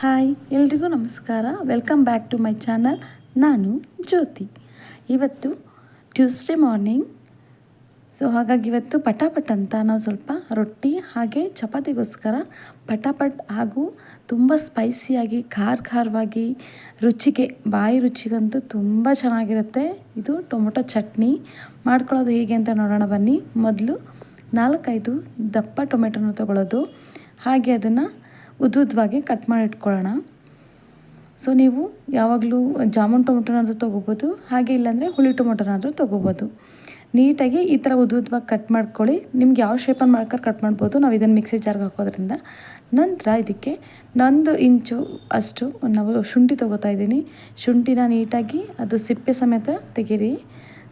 Hi, ಎಲ್ರಿಗೂ ನಮಸ್ಕಾರ. Welcome back to my channel ನಾನು ಜ್ಯೋತಿ. ಇವತ್ತು ಟ್ಯೂಸ್ಡೇ ಮಾರ್ನಿಂಗ್ ಸೊ ಹಾಗಾಗಿ ಇವತ್ತು ಪಟಾಪಟ್ ಅಂತ ನಾವು ಸ್ವಲ್ಪ ರೊಟ್ಟಿ ಹಾಗೆ ಚಪಾತಿಗೋಸ್ಕರ ಪಟಾಪಟ್ ಹಾಗೂ ತುಂಬ ಸ್ಪೈಸಿಯಾಗಿ ಖಾರ ಖಾರವಾಗಿ, ರುಚಿಗೆ, ಬಾಯಿ ರುಚಿಗಂತೂ ತುಂಬ ಚೆನ್ನಾಗಿರುತ್ತೆ. ಇದು ಟೊಮೊಟೊ ಚಟ್ನಿ. ಮಾಡ್ಕೊಳ್ಳೋದು ಹೇಗೆ ಅಂತ ನೋಡೋಣ ಬನ್ನಿ. ಮೊದಲು ನಾಲ್ಕೈದು ದಪ್ಪ ಟೊಮೆಟೊನ ತೊಗೊಳ್ಳೋದು ಹಾಗೆ ಅದನ್ನು ಉದ್ದುದ್ದವಾಗಿ ಕಟ್ ಮಾಡಿ ಇಟ್ಕೊಳ್ಳೋಣ. ಸೊ ನೀವು ಯಾವಾಗಲೂ ಜಾಮೂನ್ ಟೊಮೊಟೊನಾದರೂ ತೊಗೋಬೋದು, ಹಾಗೆ ಇಲ್ಲಾಂದರೆ ಹುಳಿ ಟೊಮೊಟೊನಾದರೂ ತೊಗೋಬೋದು. ನೀಟಾಗಿ ಈ ಥರ ಉದ್ದುದ್ದವಾಗಿ ಕಟ್ ಮಾಡ್ಕೊಳ್ಳಿ. ನಿಮ್ಗೆ ಯಾವ ಶೇಪನ್ನು ಮಾಡ್ಕೊಂಡು ಕಟ್ ಮಾಡ್ಬೋದು, ನಾವು ಇದನ್ನು ಮಿಕ್ಸಿ ಜಾರ್ಗೆ ಹಾಕೋದ್ರಿಂದ. ನಂತರ ಇದಕ್ಕೆ ನಂದು ಇಂಚು ಅಷ್ಟು ನಾವು ಶುಂಠಿ ತೊಗೋತಾ ಇದ್ದೀನಿ. ಶುಂಠಿನ ನೀಟಾಗಿ ಅದು ಸಿಪ್ಪೆ ಸಮೇತ ತೆಗೀರಿ.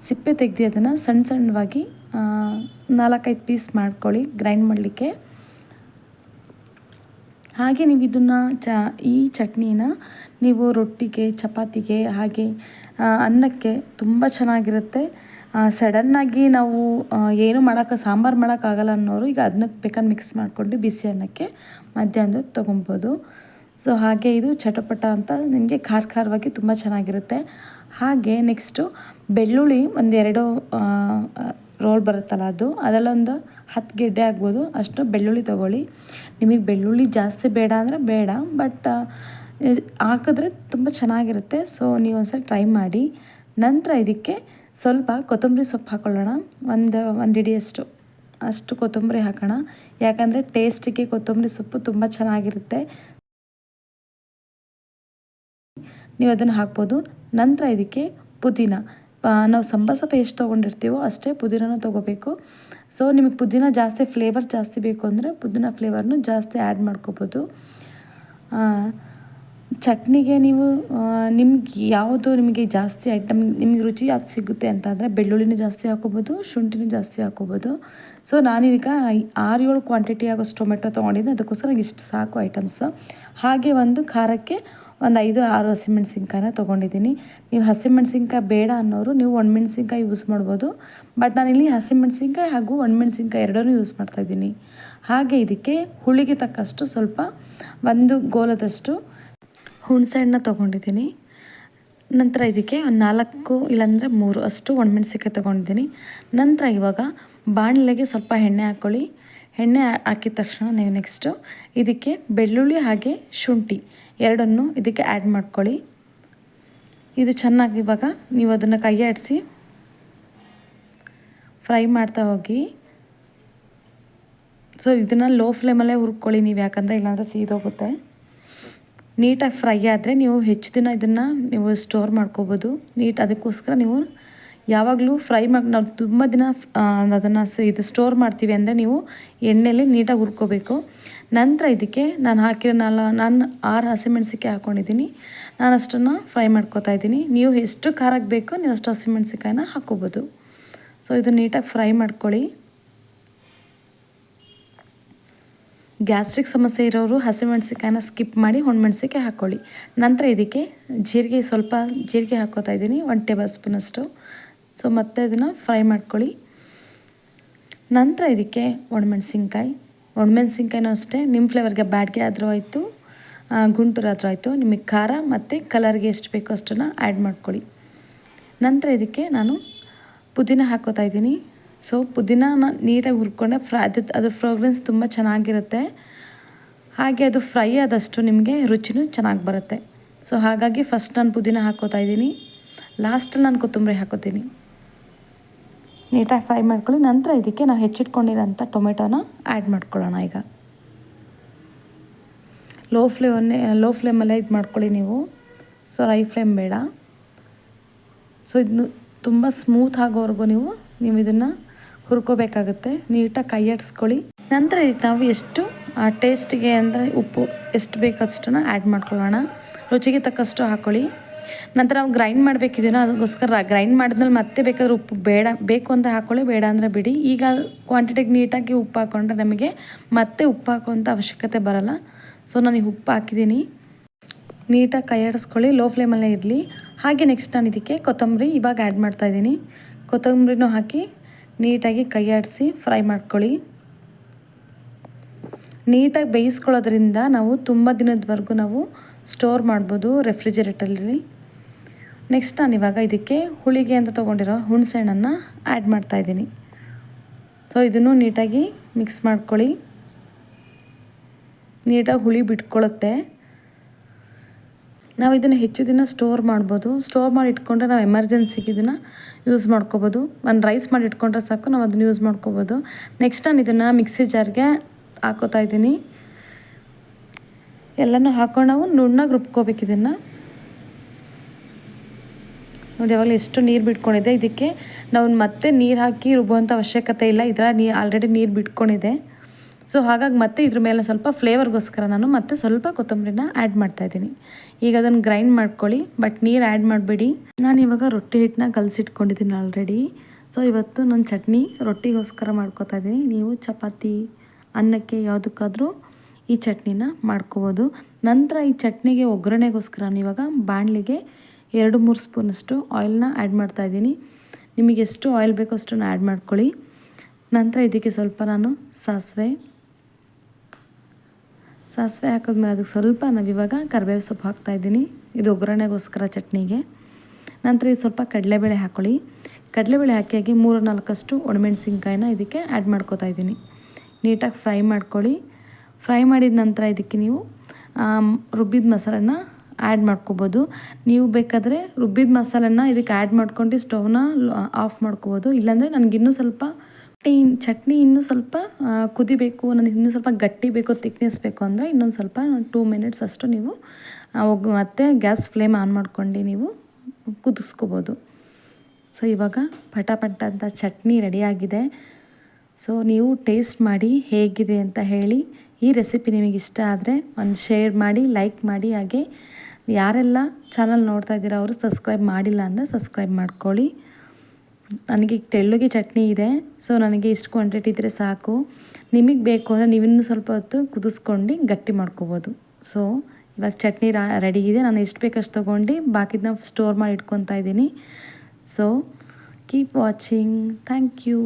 ಸಿಪ್ಪೆ ತೆಗೆದು ಅದನ್ನು ಸಣ್ಣ ಸಣ್ಣವಾಗಿ ನಾಲ್ಕೈದು ಪೀಸ್ ಮಾಡ್ಕೊಳ್ಳಿ ಗ್ರೈಂಡ್ ಮಾಡಲಿಕ್ಕೆ. ಹಾಗೆ ನೀವು ಇದನ್ನು ಚ, ಈ ಚಟ್ನಿನ ನೀವು ರೊಟ್ಟಿಗೆ, ಚಪಾತಿಗೆ ಹಾಗೆ ಅನ್ನಕ್ಕೆ ತುಂಬ ಚೆನ್ನಾಗಿರುತ್ತೆ. ಸಡನ್ನಾಗಿ ನಾವು ಏನು ಮಾಡೋಕ್ಕೆ ಸಾಂಬಾರು ಮಾಡೋಕ್ಕಾಗಲ್ಲ ಅನ್ನೋರು ಈಗ ಅದನ್ನಕ್ಕೆ ಬೇಕಾದ್ರೆ ಮಿಕ್ಸ್ ಮಾಡಿಕೊಂಡು ಬಿಸಿ ಅನ್ನಕ್ಕೆ ಮಧ್ಯಾಹ್ನದ ತೊಗೊಬೋದು. ಸೊ ಹಾಗೆ ಇದು ಚಟಪಟ ಅಂತ ನಿಮಗೆ ಖಾರ ಖಾರವಾಗಿ ತುಂಬ ಚೆನ್ನಾಗಿರುತ್ತೆ. ಹಾಗೆ ನೆಕ್ಸ್ಟು ಬೆಳ್ಳುಳ್ಳಿ ಒಂದೆರಡು ರೋಲ್ ಬರುತ್ತಲ್ಲ ಅದು. ಅದರಲ್ಲೊಂದು ಹತ್ತು ಗೆಡ್ಡೆ ಆಗ್ಬೋದು. ಅಷ್ಟು ಬೆಳ್ಳುಳ್ಳಿ ತೊಗೊಳ್ಳಿ. ನಿಮಗೆ ಬೆಳ್ಳುಳ್ಳಿ ಜಾಸ್ತಿ ಬೇಡ ಅಂದರೆ ಬೇಡ ಬಟ್ ಹಾಕಿದ್ರೆ ತುಂಬ ಚೆನ್ನಾಗಿರುತ್ತೆ. ಸೊ ನೀವು ಒಂದ್ಸಲ ಟ್ರೈ ಮಾಡಿ. ನಂತರ ಇದಕ್ಕೆ ಸ್ವಲ್ಪ ಕೊತ್ತಂಬರಿ ಸೊಪ್ಪು ಹಾಕ್ಕೊಳ್ಳೋಣ ಒಂದು ಒಂದು ಹಿಡಿಯಷ್ಟು ಅಷ್ಟು ಕೊತ್ತಂಬರಿ ಹಾಕೋಣ. ಯಾಕಂದರೆ ಟೇಸ್ಟಿಗೆ ಕೊತ್ತಂಬರಿ ಸೊಪ್ಪು ತುಂಬ ಚೆನ್ನಾಗಿರುತ್ತೆ. ನೀವು ಅದನ್ನು ಹಾಕ್ಬೋದು. ನಂತರ ಇದಕ್ಕೆ ಪುದೀನ. ನಾವು ಸಂಬಸ ಪೇಸ್ಟ್ ತೊಗೊಂಡಿರ್ತೀವೋ ಅಷ್ಟೇ ಪುದೀನ ತೊಗೋಬೇಕು. ಸೊ ನಿಮಗೆ ಪುದೀನ ಜಾಸ್ತಿ ಫ್ಲೇವರ್ ಜಾಸ್ತಿ ಬೇಕು ಅಂದರೆ ಪುದೀನ ಫ್ಲೇವರ್ನು ಜಾಸ್ತಿ ಆ್ಯಡ್ ಮಾಡ್ಕೋಬೋದು. ಚಟ್ನಿಗೆ ನೀವು ನಿಮ್ಗೆ ಯಾವುದು ನಿಮಗೆ ಜಾಸ್ತಿ ಐಟಮ್ ನಿಮಗೆ ರುಚಿ ಯಾವ್ದು ಸಿಗುತ್ತೆ ಅಂತ ಅಂದರೆ ಬೆಳ್ಳುಳ್ಳಿನೂ ಜಾಸ್ತಿ ಹಾಕೋಬೋದು, ಶುಂಠಿನೂ ಜಾಸ್ತಿ ಹಾಕೋಬೋದು. ಸೊ ನಾನೀಗ ಆರು ಏಳು ಕ್ವಾಂಟಿಟಿ ಆಗೋಷ್ಟು ಟೊಮೆಟೊ ತೊಗೊಂಡಿದ್ದೆ, ಅದಕ್ಕೋಸ್ಕರ ಇಷ್ಟು ಸಾಕು ಐಟಮ್ಸ್ ಹಾಗೆ ಒಂದು ಖಾರಕ್ಕೆ ಒಂದು ಐದು, ಆರು ಹಸಿಮೆಣಸಿನ್ಕಾಯಿನ ತೊಗೊಂಡಿದ್ದೀನಿ. ನೀವು ಹಸಿಮೆಣಸಿನ್ಕಾಯಿ ಬೇಡ ಅನ್ನೋರು ನೀವು ಒಣಮೆಣಸಿನ್ಕಾಯಿ ಯೂಸ್ ಮಾಡ್ಬೋದು. ಬಟ್ ನಾನಿಲ್ಲಿ ಹಸಿಮೆಣಸಿನ್ಕಾಯಿ ಹಾಗೂ ಒಣಮೆಣಸಿನ್ಕಾಯಿ ಎರಡನ್ನೂ ಯೂಸ್ ಮಾಡ್ತಾಯಿದ್ದೀನಿ ಹಾಗೆ ಇದಕ್ಕೆ ಹುಳಿಗೆ ತಕ್ಕಷ್ಟು ಸ್ವಲ್ಪ ಒಂದು ಗೋಲದಷ್ಟು ಹುಣಸೆ ಹಣ್ಣು ತೊಗೊಂಡಿದ್ದೀನಿ. ನಂತರ ಇದಕ್ಕೆ ಒಂದು ನಾಲ್ಕು ಇಲ್ಲಾಂದರೆ ಮೂರು ಅಷ್ಟು ಒಣಮೆಣಸಿನ್ಕಾಯಿ ತೊಗೊಂಡಿದ್ದೀನಿ. ನಂತರ ಇವಾಗ ಬಾಣಲೆಗೆ ಸ್ವಲ್ಪ ಎಣ್ಣೆ ಹಾಕ್ಕೊಳ್ಳಿ ಎಣ್ಣೆ ಹಾಕಿದ ತಕ್ಷಣ ನೀವು ನೆಕ್ಸ್ಟು ಇದಕ್ಕೆ ಬೆಳ್ಳುಳ್ಳಿ ಹಾಗೆ ಶುಂಠಿ. ಎರಡನ್ನು ಇದಕ್ಕೆ ಆ್ಯಡ್ ಮಾಡ್ಕೊಳ್ಳಿ. ಇದು ಚೆನ್ನಾಗಿ ಇವಾಗ ನೀವು ಅದನ್ನು ಕೈ ಆಡಿಸಿ ಫ್ರೈ ಮಾಡ್ತಾ ಹೋಗಿ. ಸೊ ಇದನ್ನು ಲೋ ಫ್ಲೇಮಲ್ಲೇ ಹುರ್ಕೊಳ್ಳಿ ನೀವು, ಯಾಕಂದರೆ ಇಲ್ಲಾಂದರೆ ಸೀದೋಗುತ್ತೆ ನೀಟಾಗಿ ಫ್ರೈ ಆದರೆ ನೀವು ಹೆಚ್ಚು ದಿನ ಇದನ್ನು ನೀವು ಸ್ಟೋರ್ ಮಾಡ್ಕೋಬೋದು. ನೀಟ್ ಅದಕ್ಕೋಸ್ಕರ ನೀವು ಯಾವಾಗಲೂ ಫ್ರೈ ಮಾಡಿ ನಾವು ತುಂಬ ದಿನ ಅದನ್ನು ಇದು ಸ್ಟೋರ್ ಮಾಡ್ತೀವಿ ಅಂದರೆ ನೀವು ಎಣ್ಣೆಯಲ್ಲಿ ನೀಟಾಗಿ ಹುರ್ಕೋಬೇಕು. ನಂತರ ಇದಕ್ಕೆ ನಾನು ಹಾಕಿರೋ ನಾಲ್, ನಾನು ಆರು ಹಸಿಮೆಣ್ಸಿಕಾಯಿ ಹಾಕ್ಕೊಂಡಿದ್ದೀನಿ ನಾನು ಅಷ್ಟನ್ನು ಫ್ರೈ ಮಾಡ್ಕೋತಾ ಇದ್ದೀನಿ ನೀವು ಎಷ್ಟು ಖಾರಕ್ಕೆ ಬೇಕೋ ನೀವು ಅಷ್ಟು ಹಸಿಮೆಣ್ಸಿಕಾಯಿನ ಹಾಕ್ಕೋಬೋದು ಸೊ ಇದು ನೀಟಾಗಿ ಫ್ರೈ ಮಾಡ್ಕೊಳ್ಳಿ. ಗ್ಯಾಸ್ಟ್ರಿಕ್ ಸಮಸ್ಯೆ ಇರೋರು ಹಸಿಮೆಣ್ಸಿಕಾಯಿನ ಸ್ಕಿಪ್ ಮಾಡಿ ಹೊಣ್ಮೆಣ್ಸಿಕಾಯಿ ಹಾಕ್ಕೊಳ್ಳಿ ನಂತರ ಇದಕ್ಕೆ ಜೀರಿಗೆ ಸ್ವಲ್ಪ ಜೀರಿಗೆ ಹಾಕೋತಾ ಇದ್ದೀನಿ ಒನ್ ಟೇಬಲ್ ಸ್ಪೂನಷ್ಟು. ಸೊ ಮತ್ತೆ ಅದನ್ನು ಫ್ರೈ ಮಾಡ್ಕೊಳ್ಳಿ. ನಂತರ ಇದಕ್ಕೆ ಒಣಮೆಣ್ಸಿನ್ಕಾಯಿ. ಒಣಮೆಣ್ಸಿನ್ಕಾಯಿನೂ ಅಷ್ಟೇ ನಿಮ್ಮ ಫ್ಲೇವರ್ಗೆ ಬ್ಯಾಡ್ಗೆ ಆದರೂ ಆಯಿತು ಗುಂಟೂರು ಆದರೂ ಆಯಿತು, ನಿಮಗೆ ಖಾರ ಮತ್ತು ಕಲರ್ಗೆ ಎಷ್ಟು ಬೇಕೋ ಅಷ್ಟನ್ನು ಆ್ಯಡ್ ಮಾಡ್ಕೊಳ್ಳಿ. ನಂತರ ಇದಕ್ಕೆ ನಾನು ಪುದೀನ ಹಾಕೋತಾ ಇದ್ದೀನಿ. ಸೊ ಪುದೀನ ನೀಟಾಗಿ ಹುರ್ಕೊಂಡೆ ಫ್ರೈ, ಅದು ಅದು ಫ್ರೋಗ್ರೆನ್ಸ್ ತುಂಬ ಚೆನ್ನಾಗಿರುತ್ತೆ. ಹಾಗೆ ಅದು ಫ್ರೈ ಆದಷ್ಟು ನಿಮಗೆ ರುಚಿನೂ ಚೆನ್ನಾಗಿ ಬರುತ್ತೆ. ಸೊ ಹಾಗಾಗಿ ಫಸ್ಟ್ ನಾನು ಪುದೀನ ಹಾಕೋತಾ ಇದ್ದೀನಿ. ಲಾಸ್ಟಲ್ಲಿ ನಾನು ಕೊತ್ತಂಬರಿ ಹಾಕೋತೀನಿ. ನೀಟಾಗಿ ಫ್ರೈ ಮಾಡ್ಕೊಳ್ಳಿ. ನಂತರ ಇದಕ್ಕೆ ನಾವು ಹೆಚ್ಚಿಟ್ಕೊಂಡಿರೋಂಥ ಟೊಮೆಟೊನ ಆ್ಯಡ್ ಮಾಡ್ಕೊಳ್ಳೋಣ ಈಗ. ಲೋ ಫ್ಲೇಮನ್ನೇ ಲೋ ಫ್ಲೇಮಲ್ಲೇ ಇದು ಮಾಡ್ಕೊಳ್ಳಿ ನೀವು. ಸೊ ರೈ ಫ್ಲೇಮ್ ಬೇಡ. ಸೊ ಇದನ್ನು ತುಂಬ ಸ್ಮೂತ್ ಆಗೋವರೆಗೂ ನೀವು ನೀವು ಇದನ್ನು ಹುರ್ಕೋಬೇಕಾಗುತ್ತೆ. ನೀಟಾಗಿ ಕೈ ಆಡಿಸ್ಕೊಳ್ಳಿ ನಂತರ ಇದಕ್ಕೆ ನಾವು ಎಷ್ಟು, ಆ ಟೇಸ್ಟಿಗೆ ಅಂದರೆ ಉಪ್ಪು ಎಷ್ಟು ಬೇಕಷ್ಟನ್ನು ಆ್ಯಡ್ ಮಾಡ್ಕೊಳ್ಳೋಣ. ರುಚಿಗೆ ತಕ್ಕಷ್ಟು ಹಾಕ್ಕೊಳ್ಳಿ ನಂತರ ನಾವು ಗ್ರೈಂಡ್ ಮಾಡಬೇಕಿದೆಯೋ ಅದಕ್ಕೋಸ್ಕರ ಗ್ರೈಂಡ್ ಮಾಡಿದ್ಮೇಲೆ ಮತ್ತೆ ಬೇಕಾದ್ರೆ ಉಪ್ಪು ಬೇಡ, ಬೇಕು ಅಂತ ಹಾಕ್ಕೊಳ್ಳಿ ಬೇಡ ಅಂದರೆ ಬಿಡಿ. ಈಗ ಕ್ವಾಂಟಿಟಿಗೆ ನೀಟಾಗಿ ಉಪ್ಪು ಹಾಕ್ಕೊಂಡ್ರೆ ನಮಗೆ ಮತ್ತೆ ಉಪ್ಪು ಹಾಕುವಂಥ ಅವಶ್ಯಕತೆ ಬರಲ್ಲ. ಸೊ ನಾನು ಈಗ ಉಪ್ಪು ಹಾಕಿದ್ದೀನಿ. ನೀಟಾಗಿ ಕೈಯಾಡಿಸ್ಕೊಳ್ಳಿ ಲೋ ಫ್ಲೇಮಲ್ಲೇ ಇರಲಿ. ಹಾಗೆ ನೆಕ್ಸ್ಟ್ ನಾನು ಇದಕ್ಕೆ ಕೊತ್ತಂಬರಿ ಇವಾಗ ಆ್ಯಡ್ ಮಾಡ್ತಾಯಿದ್ದೀನಿ ಕೊತ್ತಂಬರಿನೂ ಹಾಕಿ ನೀಟಾಗಿ ಕೈಯಾಡಿಸಿ ಫ್ರೈ ಮಾಡ್ಕೊಳ್ಳಿ. ನೀಟಾಗಿ ಬೇಯಿಸ್ಕೊಳ್ಳೋದ್ರಿಂದ ನಾವು ತುಂಬ ದಿನದವರೆಗೂ ನಾವು ಸ್ಟೋರ್ ಮಾಡ್ಬೋದು ರೆಫ್ರಿಜರೇಟರಲ್ಲಿ ನೆಕ್ಸ್ಟ್ ನಾನು ಇವಾಗ ಇದಕ್ಕೆ ಹುಳಿಗೆ ಅಂತ ತೊಗೊಂಡಿರೋ ಹುಣಸೆ ಹಣ್ಣನ್ನು ಆ್ಯಡ್ ಮಾಡ್ತಾಯಿದ್ದೀನಿ ಸೊ ಇದನ್ನು ನೀಟಾಗಿ ಮಿಕ್ಸ್ ಮಾಡ್ಕೊಳ್ಳಿ. ನೀಟಾಗಿ ಹುಳಿ ಬಿಟ್ಕೊಳ್ಳುತ್ತೆ ನಾವು ಇದನ್ನು ಹೆಚ್ಚು ದಿನ ಸ್ಟೋರ್ ಮಾಡ್ಬೋದು. ಸ್ಟೋರ್ ಮಾಡಿ ಇಟ್ಕೊಂಡ್ರೆ ನಾವು ಎಮರ್ಜೆನ್ಸಿಗೆ ಇದನ್ನು ಯೂಸ್ ಮಾಡ್ಕೋಬೋದು. ಒಂದು ರೈಸ್ ಮಾಡಿ ಇಟ್ಕೊಂಡ್ರೆ ಸಾಕು, ನಾವು ಅದನ್ನು ಯೂಸ್ ಮಾಡ್ಕೋಬೋದು. ನೆಕ್ಸ್ಟ್ ನಾನು ಇದನ್ನು ಮಿಕ್ಸಿ ಜಾರ್ಗೆ ಹಾಕೋತಾ ಇದ್ದೀನಿ. ಎಲ್ಲನೂ ಹಾಕೊಂಡು ನಾವು ನುಣ್ಣಗೆ ರುಬ್ಕೋಬೇಕು ಇದನ್ನು. ನೋಡಿ, ಯಾವಾಗಲೂ ಎಷ್ಟು ನೀರು ಬಿಟ್ಕೊಂಡಿದೆ. ಇದಕ್ಕೆ ನಾವು ಮತ್ತೆ ನೀರು ಹಾಕಿ ರುಬ್ಬುವಂಥ ಅವಶ್ಯಕತೆ ಇಲ್ಲ. ಇದರ ನೀ ಆಲ್ರೆಡಿ ನೀರು ಬಿಟ್ಕೊಂಡಿದೆ. ಸೊ ಹಾಗಾಗಿ ಮತ್ತೆ ಇದ್ರ ಮೇಲೆ ಸ್ವಲ್ಪ ಫ್ಲೇವರ್ಗೋಸ್ಕರ ನಾನು ಮತ್ತೆ ಸ್ವಲ್ಪ ಕೊತ್ತಂಬರಿನ ಆ್ಯಡ್ ಮಾಡ್ತಾಯಿದ್ದೀನಿ ಈಗ ಅದನ್ನು ಗ್ರೈಂಡ್ ಮಾಡ್ಕೊಳ್ಳಿ ಬಟ್ ನೀರು ಆ್ಯಡ್ ಮಾಡಬೇಡಿ. ನಾನು ಇವಾಗ ರೊಟ್ಟಿ ಹಿಟ್ಟನ್ನ ಕಲಸಿಟ್ಕೊಂಡಿದ್ದೀನಿ ಆಲ್ರೆಡಿ ಸೊ ಇವತ್ತು ನಾನು ಚಟ್ನಿ ರೊಟ್ಟಿಗೋಸ್ಕರ ಮಾಡ್ಕೋತಾ ಇದ್ದೀನಿ. ನೀವು ಚಪಾತಿ, ಅನ್ನಕ್ಕೆ ಯಾವುದಕ್ಕಾದರೂ ಈ ಚಟ್ನಿನ ಮಾಡ್ಕೋಬೋದು. ನಂತರ ಈ ಚಟ್ನಿಗೆ ಒಗ್ಗರಣೆಗೋಸ್ಕರ ಇವಾಗ ಬಾಣಲಿಗೆ ಎರಡು ಮೂರು ಸ್ಪೂನಷ್ಟು ಆಯಿಲ್ನ ಆ್ಯಡ್ ಮಾಡ್ತಾಯಿದ್ದೀನಿ ನಿಮಗೆ ಎಷ್ಟು ಆಯಿಲ್ ಬೇಕೋ ಅಷ್ಟನ್ನು ಆ್ಯಡ್ ಮಾಡ್ಕೊಳ್ಳಿ. ನಂತರ ಇದಕ್ಕೆ ಸ್ವಲ್ಪ ನಾನು ಸಾಸಿವೆ. ಸಾಸಿವೆ ಹಾಕಿದ್ಮೇಲೆ ಅದಕ್ಕೆ ಸ್ವಲ್ಪ ನಾವಿವಾಗ ಕರಿಬೇವು ಸೊಪ್ಪು ಹಾಕ್ತಾಯಿದ್ದೀನಿ ಇದು ಒಗ್ಗರಣೆಗೋಸ್ಕರ ಚಟ್ನಿಗೆ. ನಂತರ ಇದು ಸ್ವಲ್ಪ ಕಡಲೆಬೇಳೆ ಹಾಕ್ಕೊಳ್ಳಿ ಕಡಲೆಬೇಳೆ ಹಾಕಿ ಹಾಕಿ ಮೂರು ನಾಲ್ಕಷ್ಟು ಒಣಮೆಣಸಿನ್ಕಾಯಿನ ಇದಕ್ಕೆ ಆ್ಯಡ್ ಮಾಡ್ಕೋತಾ ಇದ್ದೀನಿ. ನೀಟಾಗಿ ಫ್ರೈ ಮಾಡ್ಕೊಳ್ಳಿ. ಫ್ರೈ ಮಾಡಿದ ನಂತರ ಇದಕ್ಕೆ ನೀವು ರುಬ್ಬಿದ ಮಸಾಲನ ಆ್ಯಡ್ ಮಾಡ್ಕೋಬೋದು. ನೀವು ಬೇಕಾದರೆ ರುಬ್ಬಿದ ಮಸಾಲನ್ನ ಇದಕ್ಕೆ ಆ್ಯಡ್ ಮಾಡ್ಕೊಂಡು ಸ್ಟವ್ನ ಆಫ್ ಮಾಡ್ಕೋಬೋದು. ಇಲ್ಲಾಂದರೆ ನನಗೆ ಇನ್ನೂ ಸ್ವಲ್ಪ ಟೀನ್ ಚಟ್ನಿ ಇನ್ನೂ ಸ್ವಲ್ಪ ಕುದಿಬೇಕು, ನನಗೆ ಇನ್ನೂ ಸ್ವಲ್ಪ ಗಟ್ಟಿ ಬೇಕು ತಿಕ್ನೆಸ್ ಬೇಕು ಅಂದರೆ ಇನ್ನೊಂದು ಸ್ವಲ್ಪ ಟೂ ಮಿನಿಟ್ಸ್ ಅಷ್ಟು ನೀವು ಮತ್ತೆ ಗ್ಯಾಸ್ ಫ್ಲೇಮ್ ಆನ್ ಮಾಡ್ಕೊಂಡು ನೀವು ಕುದಿಸ್ಕೋಬೋದು. ಸೊ ಇವಾಗ ಪಟ ಅಂತ ಚಟ್ನಿ ರೆಡಿಯಾಗಿದೆ ಸೊ ನೀವು ಟೇಸ್ಟ್ ಮಾಡಿ ಹೇಗಿದೆ ಅಂತ ಹೇಳಿ ಈ ರೆಸಿಪಿ ನಿಮಗೆ ಇಷ್ಟ ಆದರೆ ಒಂದು ಶೇರ್ ಮಾಡಿ ಲೈಕ್ ಮಾಡಿ, ಹಾಗೆ ಯಾರೆಲ್ಲ ಚಾನಲ್ ನೋಡ್ತಾ ಇದ್ದೀರಾ ಅವರು ಸಬ್ಸ್ಕ್ರೈಬ್ ಮಾಡಿಲ್ಲ ಅಂದರೆ ಸಬ್ಸ್ಕ್ರೈಬ್ ಮಾಡ್ಕೊಳ್ಳಿ. ನನಗೆ ತೆಳ್ಳಗೆ ಚಟ್ನಿ ಇದೆ ಸೊ ನನಗೆ ಇಷ್ಟು ಕ್ವಾಂಟಿಟಿ ಇದ್ದರೆ ಸಾಕು. ನಿಮಗೆ ಬೇಕು ಅಂದರೆ ನೀವಿನ್ನೂ ಸ್ವಲ್ಪ ಹೊತ್ತು ಕುದಿಸ್ಕೊಂಡು ಗಟ್ಟಿ ಮಾಡ್ಕೋಬೋದು. ಸೊ ಇವಾಗ ಚಟ್ನಿ ರೆಡಿ ಇದೆ. ನಾನು ಎಷ್ಟು ಬೇಕಷ್ಟು ತೊಗೊಂಡು ಬಾಕಿದನ್ನ ಸ್ಟೋರ್ ಮಾಡಿ ಇಟ್ಕೊತಾ ಇದ್ದೀನಿ. So keep watching thank you